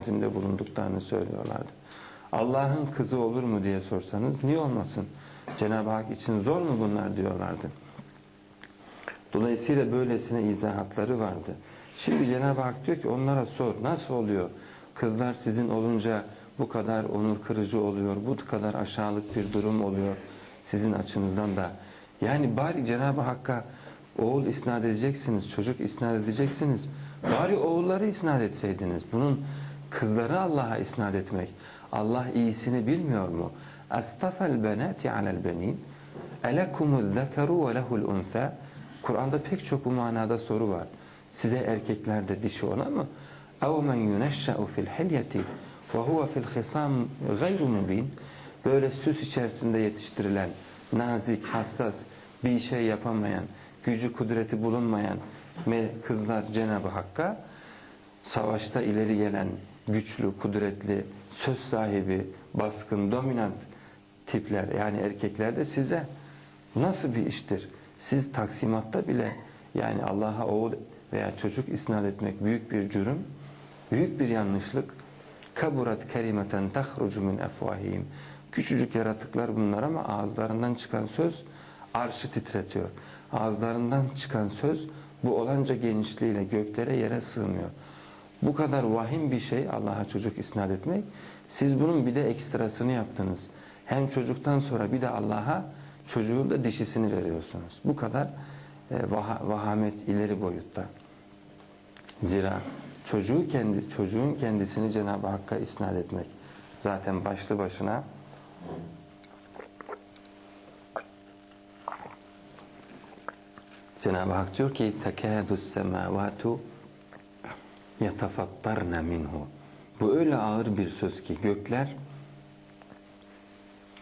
azimde bulunduklarını söylüyorlardı. Allah'ın kızı olur mu diye sorsanız niye olmasın? Cenab-ı Hak için zor mu bunlar diyorlardı. Dolayısıyla böylesine izahatları vardı. Şimdi Cenab-ı Hak diyor ki onlara sor nasıl oluyor? Kızlar sizin olunca bu kadar onur kırıcı oluyor, bu kadar aşağılık bir durum oluyor sizin açınızdan da. Yani bari Cenab-ı Hakk'a oğul isnat edeceksiniz, çocuk isnat edeceksiniz. Bari oğulları isnat etseydiniz. Bunun kızları Allah'a isnat etmek. Allah iyisini bilmiyor mu? Astafel benati alel benin. Elekumuz zekeru ve lehul unsa. Kur'an'da pek çok bu manada soru var. Size erkeklerde dişi ona mı? اَوْ مَنْ يُنَشَّأُ فِي الْحِلْيَةِ وَهُوَ فِي الْخِصَامِ غَيْرُ مُب۪ينَ Böyle süs içerisinde yetiştirilen, nazik, hassas, bir şey yapamayan, gücü kudreti bulunmayan kızlar Cenab-ı Hakk'a savaşta ileri gelen, güçlü, kudretli, söz sahibi, baskın, dominant tipler yani erkekler de size nasıl bir iştir? Siz taksimatta bile yani Allah'a oğul veya çocuk isnat etmek büyük bir cürüm, büyük bir yanlışlık. Kaburat kerimeten tahrucu min efvahihim. Küçücük yaratıklar bunlar ama ağızlarından çıkan söz arşı titretiyor. Ağızlarından çıkan söz bu olanca genişliğiyle göklere yere sığmıyor. Bu kadar vahim bir şey Allah'a çocuk isnat etmek. Siz bunun bir de ekstrasını yaptınız. Hem çocuktan sonra bir de Allah'a çocuğun da dişisini veriyorsunuz. Bu kadar e, vaha, vahamet ileri boyutta. Zira çocuğu kendi çocuğun kendisini Cenab-ı Hakk'a isnat etmek zaten başlı başına Cenab-ı Hak diyor ki tekâdus semâvâtu yatafattarna minhu. Bu öyle ağır bir söz ki gökler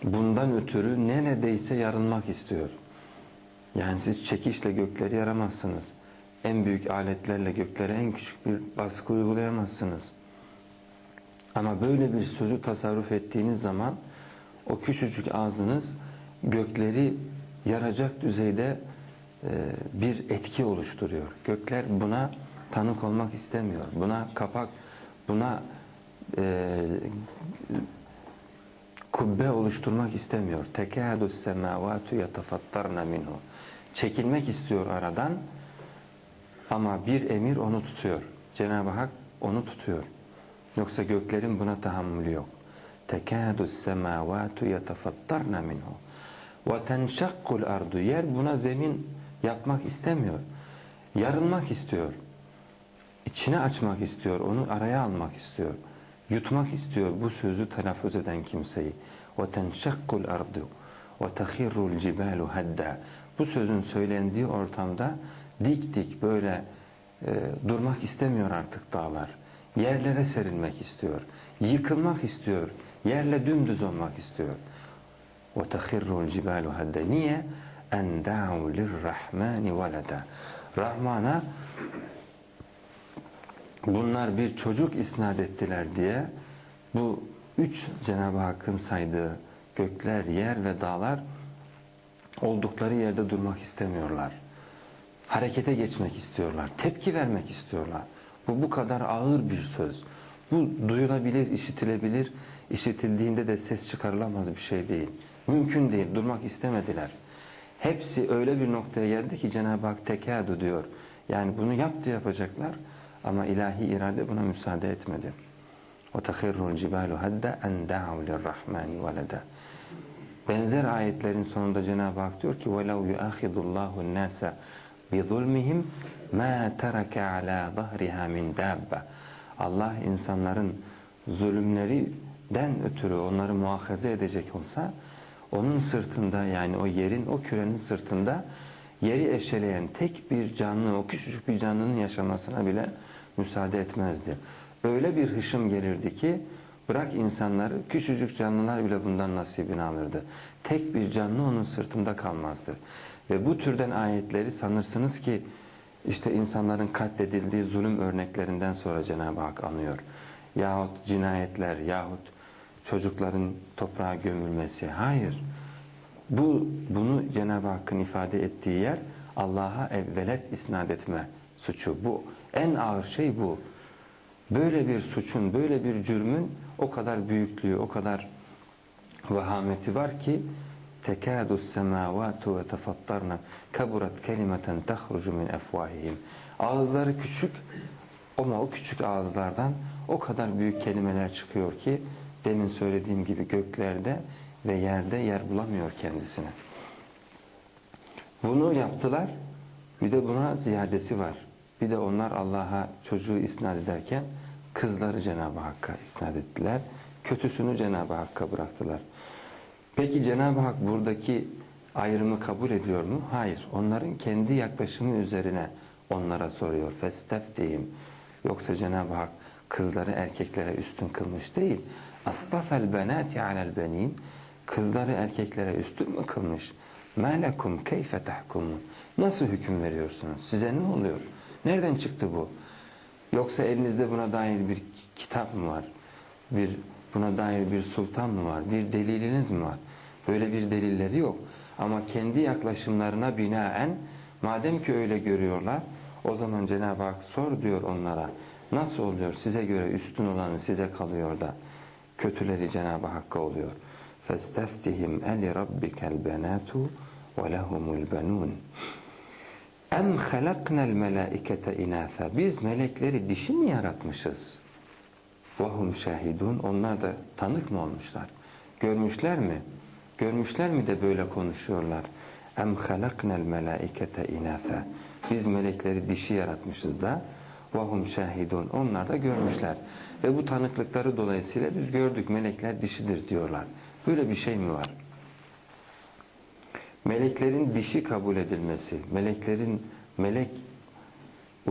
bundan ötürü neredeyse yarılmak istiyor. Yani siz çekişle gökleri yaramazsınız. En büyük aletlerle göklere en küçük bir baskı uygulayamazsınız. Ama böyle bir sözü tasarruf ettiğiniz zaman o küçücük ağzınız gökleri yaracak düzeyde e, bir etki oluşturuyor. Gökler buna tanık olmak istemiyor. Buna kapak, buna e, kubbe oluşturmak istemiyor. Tekâdus semâvâtu yatafattarna minhu. Çekilmek istiyor aradan ama bir emir onu tutuyor. Cenab-ı Hak onu tutuyor. Yoksa göklerin buna tahammülü yok. Tekâdus semâvâtu yatafattarna minhu. Ve tenşakkul ardu. Yer buna zemin yapmak istemiyor. Yarılmak istiyor İçine açmak istiyor. Onu araya almak istiyor. Yutmak istiyor bu sözü telaffuz eden kimseyi. Ve tenşakkul ardu. Ve tehirrul cibalu hadda. Bu sözün söylendiği ortamda dik dik böyle e, durmak istemiyor artık dağlar. Yerlere serilmek istiyor. Yıkılmak istiyor. Yerle dümdüz olmak istiyor. وَتَخِرُّ الْجِبَالُ هَدَّ Niye? اَنْ دَعُوا لِلرَّحْمَانِ وَلَدًا Rahman'a bunlar bir çocuk isnat ettiler diye bu üç Cenab-ı Hakk'ın saydığı gökler, yer ve dağlar oldukları yerde durmak istemiyorlar. Harekete geçmek istiyorlar. Tepki vermek istiyorlar. Bu bu kadar ağır bir söz. Bu duyulabilir, işitilebilir. İşitildiğinde de ses çıkarılamaz bir şey değil. Mümkün değil. Durmak istemediler. Hepsi öyle bir noktaya geldi ki Cenab-ı Hak tekadu diyor. Yani bunu yaptı yapacaklar ama ilahi irade buna müsaade etmedi. وَتَخِرُّ الْجِبَالُ هَدَّ اَنْ دَعَوْ لِلرَّحْمَانِ وَلَدًا Benzer ayetlerin sonunda Cenab-ı Hak diyor ki وَلَوْ يُؤَخِذُ اللّٰهُ النَّاسَ بِظُلْمِهِمْ مَا تَرَكَ عَلَى ظَهْرِهَا مِنْ دَابَّ Allah insanların zulümlerinden ötürü onları muhafaza edecek olsa onun sırtında yani o yerin, o kürenin sırtında yeri eşeleyen tek bir canlı, o küçücük bir canlının yaşamasına bile müsaade etmezdi. Öyle bir hışım gelirdi ki bırak insanları, küçücük canlılar bile bundan nasibini alırdı. Tek bir canlı onun sırtında kalmazdı. Ve bu türden ayetleri sanırsınız ki işte insanların katledildiği zulüm örneklerinden sonra Cenab-ı Hak anıyor. Yahut cinayetler, yahut çocukların toprağa gömülmesi. Hayır. Bu bunu Cenab-ı Hakk'ın ifade ettiği yer Allah'a evvelet isnat etme suçu. Bu en ağır şey bu. Böyle bir suçun, böyle bir cürmün o kadar büyüklüğü, o kadar vahameti var ki tekadu semavatu ve tefattarna kaburat kelimeten tahrucu min efvahihim. Ağızları küçük ama o küçük ağızlardan o kadar büyük kelimeler çıkıyor ki demin söylediğim gibi göklerde ve yerde yer bulamıyor kendisine. Bunu yaptılar. Bir de buna ziyadesi var. Bir de onlar Allah'a çocuğu isnat ederken kızları Cenab-ı Hakk'a isnat ettiler. Kötüsünü Cenab-ı Hakk'a bıraktılar. Peki Cenab-ı Hak buradaki ayrımı kabul ediyor mu? Hayır. Onların kendi yaklaşımı üzerine onlara soruyor. Festeftihim. Yoksa Cenab-ı Hak kızları erkeklere üstün kılmış değil. Astafel benati alel benin. Kızları erkeklere üstün mü kılmış? Melekum keyfe tahkumun. Nasıl hüküm veriyorsunuz? Size ne oluyor? Nereden çıktı bu? Yoksa elinizde buna dair bir kitap mı var? Bir buna dair bir sultan mı var? Bir deliliniz mi var? Böyle bir delilleri yok. Ama kendi yaklaşımlarına binaen madem ki öyle görüyorlar o zaman Cenab-ı Hak sor diyor onlara. Nasıl oluyor? Size göre üstün olanı size kalıyor da kötüleri Cenab-ı Hakk'a oluyor. فَاسْتَفْتِهِمْ اَلِرَبِّكَ الْبَنَاتُ وَلَهُمُ الْبَنُونَ Em halaknal melaikete inatha. Biz melekleri dişi mi yaratmışız? Vahum şahidun. Onlar da tanık mı olmuşlar? Görmüşler mi? Görmüşler mi de böyle konuşuyorlar? Em halaknal melaikete inatha. Biz melekleri dişi yaratmışız da vahum şahidun. Onlar da görmüşler. Ve bu tanıklıkları dolayısıyla biz gördük melekler dişidir diyorlar. Böyle bir şey mi var? Meleklerin dişi kabul edilmesi, meleklerin melek e,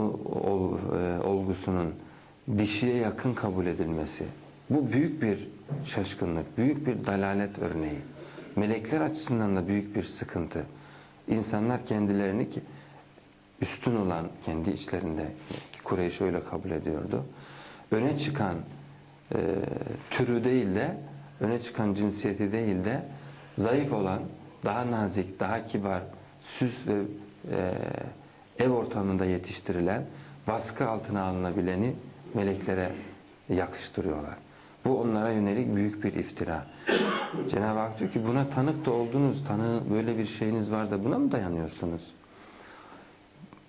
olgusunun dişiye yakın kabul edilmesi bu büyük bir şaşkınlık, büyük bir dalalet örneği. Melekler açısından da büyük bir sıkıntı. İnsanlar kendilerini ki üstün olan kendi içlerinde Kureyş öyle kabul ediyordu. Öne çıkan e, türü değil de öne çıkan cinsiyeti değil de zayıf olan daha nazik, daha kibar, süs ve e, ev ortamında yetiştirilen, baskı altına alınabileni meleklere yakıştırıyorlar. Bu onlara yönelik büyük bir iftira. Cenab-ı Hak diyor ki buna tanık da oldunuz, tanı böyle bir şeyiniz var da buna mı dayanıyorsunuz?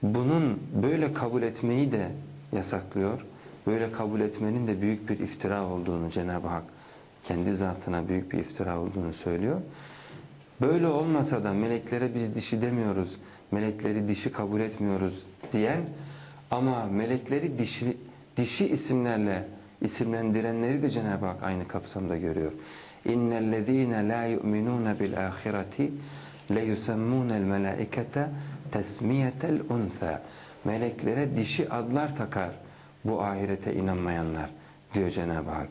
Bunun böyle kabul etmeyi de yasaklıyor. Böyle kabul etmenin de büyük bir iftira olduğunu Cenab-ı Hak kendi zatına büyük bir iftira olduğunu söylüyor. Böyle olmasa da meleklere biz dişi demiyoruz, melekleri dişi kabul etmiyoruz diyen ama melekleri dişi, dişi isimlerle isimlendirenleri de Cenab-ı Hak aynı kapsamda görüyor. İnnellezîne lâ yu'minûne bil âhireti leyusemmûnel melâikete tesmiyetel untha. Meleklere dişi adlar takar bu ahirete inanmayanlar diyor Cenab-ı Hak.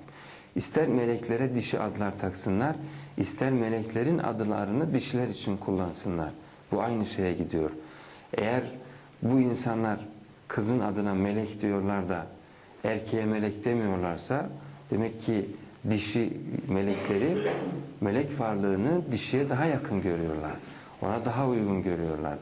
İster meleklere dişi adlar taksınlar, ister meleklerin adlarını dişiler için kullansınlar. Bu aynı şeye gidiyor. Eğer bu insanlar kızın adına melek diyorlar da erkeğe melek demiyorlarsa demek ki dişi melekleri melek varlığını dişiye daha yakın görüyorlar. Ona daha uygun görüyorlar.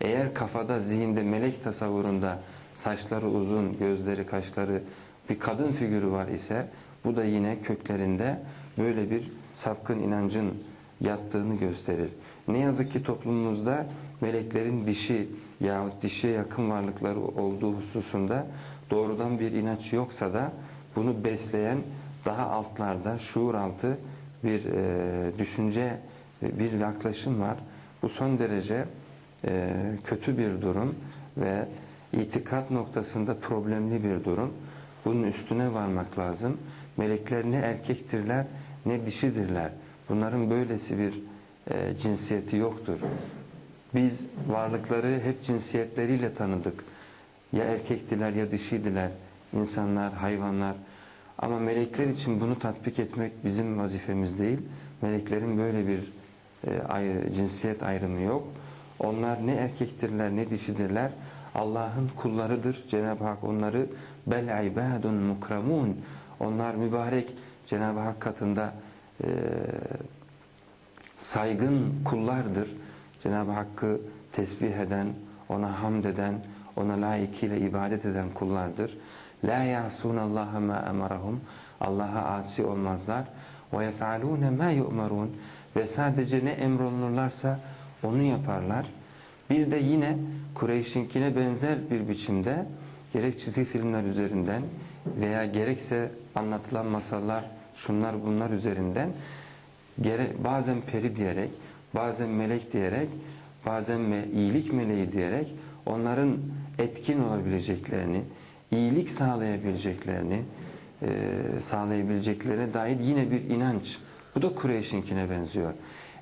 Eğer kafada, zihinde, melek tasavvurunda saçları uzun, gözleri, kaşları bir kadın figürü var ise bu da yine köklerinde böyle bir sapkın inancın yattığını gösterir. Ne yazık ki toplumumuzda meleklerin dişi yahut dişiye yakın varlıkları olduğu hususunda doğrudan bir inanç yoksa da bunu besleyen daha altlarda şuur altı bir e, düşünce, bir yaklaşım var. Bu son derece e, kötü bir durum ve itikat noktasında problemli bir durum. Bunun üstüne varmak lazım. Melekler ne erkektirler ne dişidirler. Bunların böylesi bir e, cinsiyeti yoktur. Biz varlıkları hep cinsiyetleriyle tanıdık. Ya erkektiler ya dişiydiler. İnsanlar, hayvanlar. Ama melekler için bunu tatbik etmek bizim vazifemiz değil. Meleklerin böyle bir e, ayrı, cinsiyet ayrımı yok. Onlar ne erkektirler ne dişidirler. Allah'ın kullarıdır. Cenab-ı Hak onları bel ibadun mukramun onlar mübarek Cenab-ı Hak katında e, saygın kullardır. Cenab-ı Hakk'ı tesbih eden, ona hamd eden, ona layıkıyla ibadet eden kullardır. La ya'sunallaha ma emarahum. Allah'a asi olmazlar. Ve yef'alûne ma. Ve sadece ne emrolunurlarsa onu yaparlar. Bir de yine Kureyş'inkine benzer bir biçimde gerek çizgi filmler üzerinden veya gerekse anlatılan masallar şunlar bunlar üzerinden gere, bazen peri diyerek, bazen melek diyerek, bazen me, iyilik meleği diyerek onların etkin olabileceklerini, iyilik sağlayabileceklerini, e, sağlayabileceklerine dair yine bir inanç. Bu da Kureyş'inkine benziyor.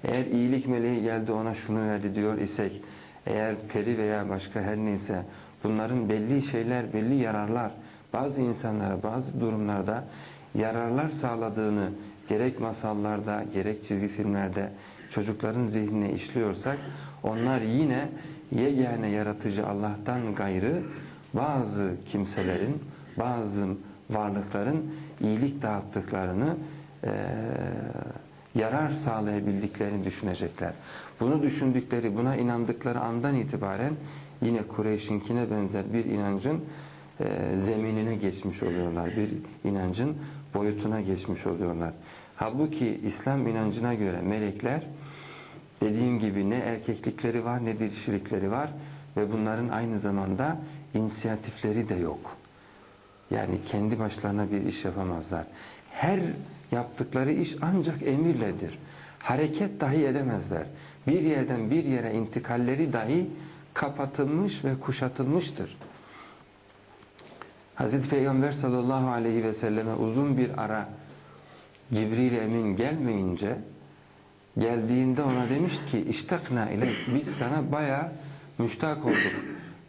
Eğer iyilik meleği geldi ona şunu verdi diyor isek, eğer peri veya başka her neyse bunların belli şeyler, belli yararlar bazı insanlara bazı durumlarda yararlar sağladığını gerek masallarda gerek çizgi filmlerde çocukların zihnine işliyorsak onlar yine yegane yaratıcı Allah'tan gayrı bazı kimselerin bazı varlıkların iyilik dağıttıklarını eee yarar sağlayabildiklerini düşünecekler. Bunu düşündükleri, buna inandıkları andan itibaren yine Kureyş'inkine benzer bir inancın e, zeminine geçmiş oluyorlar. Bir inancın boyutuna geçmiş oluyorlar. Halbuki İslam inancına göre melekler dediğim gibi ne erkeklikleri var ne dişilikleri var ve bunların aynı zamanda inisiyatifleri de yok. Yani kendi başlarına bir iş yapamazlar. Her yaptıkları iş ancak emirledir. Hareket dahi edemezler. Bir yerden bir yere intikalleri dahi kapatılmış ve kuşatılmıştır. Hazreti Peygamber sallallahu aleyhi ve selleme uzun bir ara Cibril Emin gelmeyince geldiğinde ona demiş ki iştakna ile biz sana baya müştak olduk.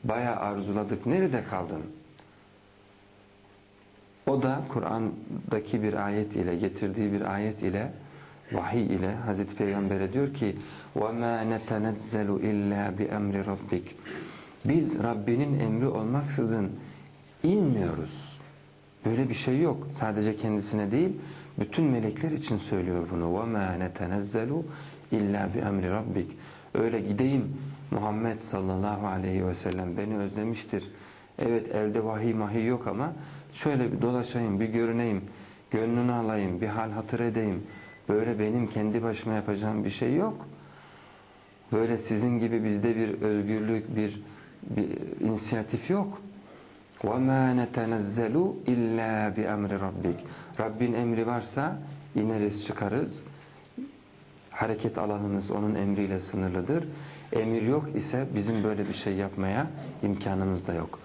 Baya arzuladık. Nerede kaldın? O da Kur'an'daki bir ayet ile getirdiği bir ayet ile vahiy ile Hazreti Peygamber'e diyor ki وَمَا نَتَنَزَّلُ اِلَّا بِأَمْرِ رَبِّكَ Biz Rabbinin emri olmaksızın inmiyoruz. Böyle bir şey yok. Sadece kendisine değil, bütün melekler için söylüyor bunu. وَمَا نَتَنَزَّلُ اِلَّا بِأَمْرِ رَبِّكَ Öyle gideyim Muhammed sallallahu aleyhi ve sellem beni özlemiştir. Evet elde vahiy mahiy yok ama şöyle bir dolaşayım, bir görüneyim, gönlünü alayım, bir hal hatır edeyim. Böyle benim kendi başıma yapacağım bir şey yok. Böyle sizin gibi bizde bir özgürlük, bir, bir inisiyatif yok. وَمَا نَتَنَزَّلُ اِلَّا بِأَمْرِ رَبِّكَ Rabbin emri varsa ineriz çıkarız. Hareket alanımız onun emriyle sınırlıdır. Emir yok ise bizim böyle bir şey yapmaya imkanımız da yok.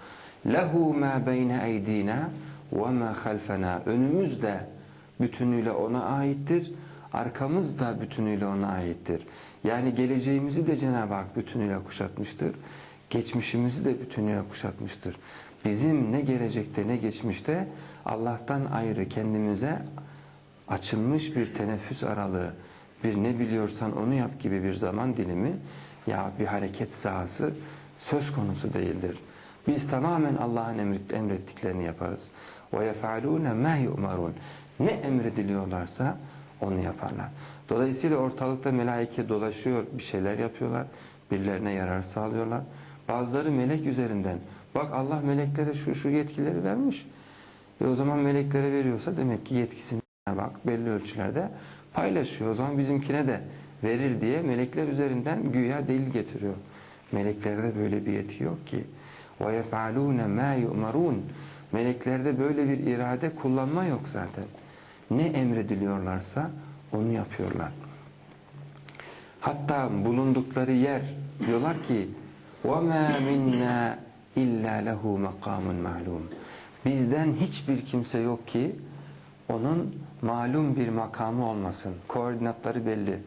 Lehu ma beyne eydina ve ma halfena. Önümüz de bütünüyle ona aittir. Arkamız da bütünüyle ona aittir. Yani geleceğimizi de Cenab-ı Hak bütünüyle kuşatmıştır. Geçmişimizi de bütünüyle kuşatmıştır. Bizim ne gelecekte ne geçmişte Allah'tan ayrı kendimize açılmış bir teneffüs aralığı, bir ne biliyorsan onu yap gibi bir zaman dilimi ya bir hareket sahası söz konusu değildir. Biz tamamen Allah'ın emrettiklerini yaparız. وَيَفَعَلُونَ مَا يُؤْمَرُونَ Ne emrediliyorlarsa onu yaparlar. Dolayısıyla ortalıkta melaike dolaşıyor, bir şeyler yapıyorlar, birilerine yarar sağlıyorlar. Bazıları melek üzerinden, bak Allah meleklere şu şu yetkileri vermiş. E o zaman meleklere veriyorsa demek ki yetkisini bak belli ölçülerde paylaşıyor. O zaman bizimkine de verir diye melekler üzerinden güya delil getiriyor. Meleklerde böyle bir yetki yok ki. وَيَفْعَلُونَ مَا يُؤْمَرُونَ Meleklerde böyle bir irade kullanma yok zaten. Ne emrediliyorlarsa onu yapıyorlar. Hatta bulundukları yer diyorlar ki وَمَا مِنَّا اِلَّا لَهُ مَقَامٌ مَعْلُومٌ Bizden hiçbir kimse yok ki onun malum bir makamı olmasın. Koordinatları belli.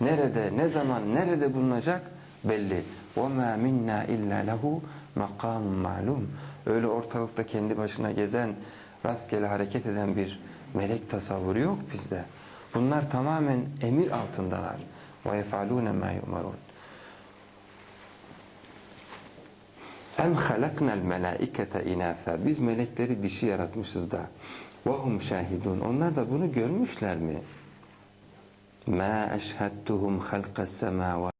Nerede, ne zaman, nerede bulunacak belli. وَمَا مِنَّا اِلَّا لَهُ مَقَامٌ malum. Öyle ortalıkta kendi başına gezen, rastgele hareket eden bir melek tasavvuru yok bizde. Bunlar tamamen emir altındalar. وَيَفَعَلُونَ مَا يُؤْمَرُونَ Em halaknal melaikete inafa. Biz melekleri dişi yaratmışız da. Vahum şahidun. Onlar da bunu görmüşler mi? Ma eşhedtuhum halqas semavat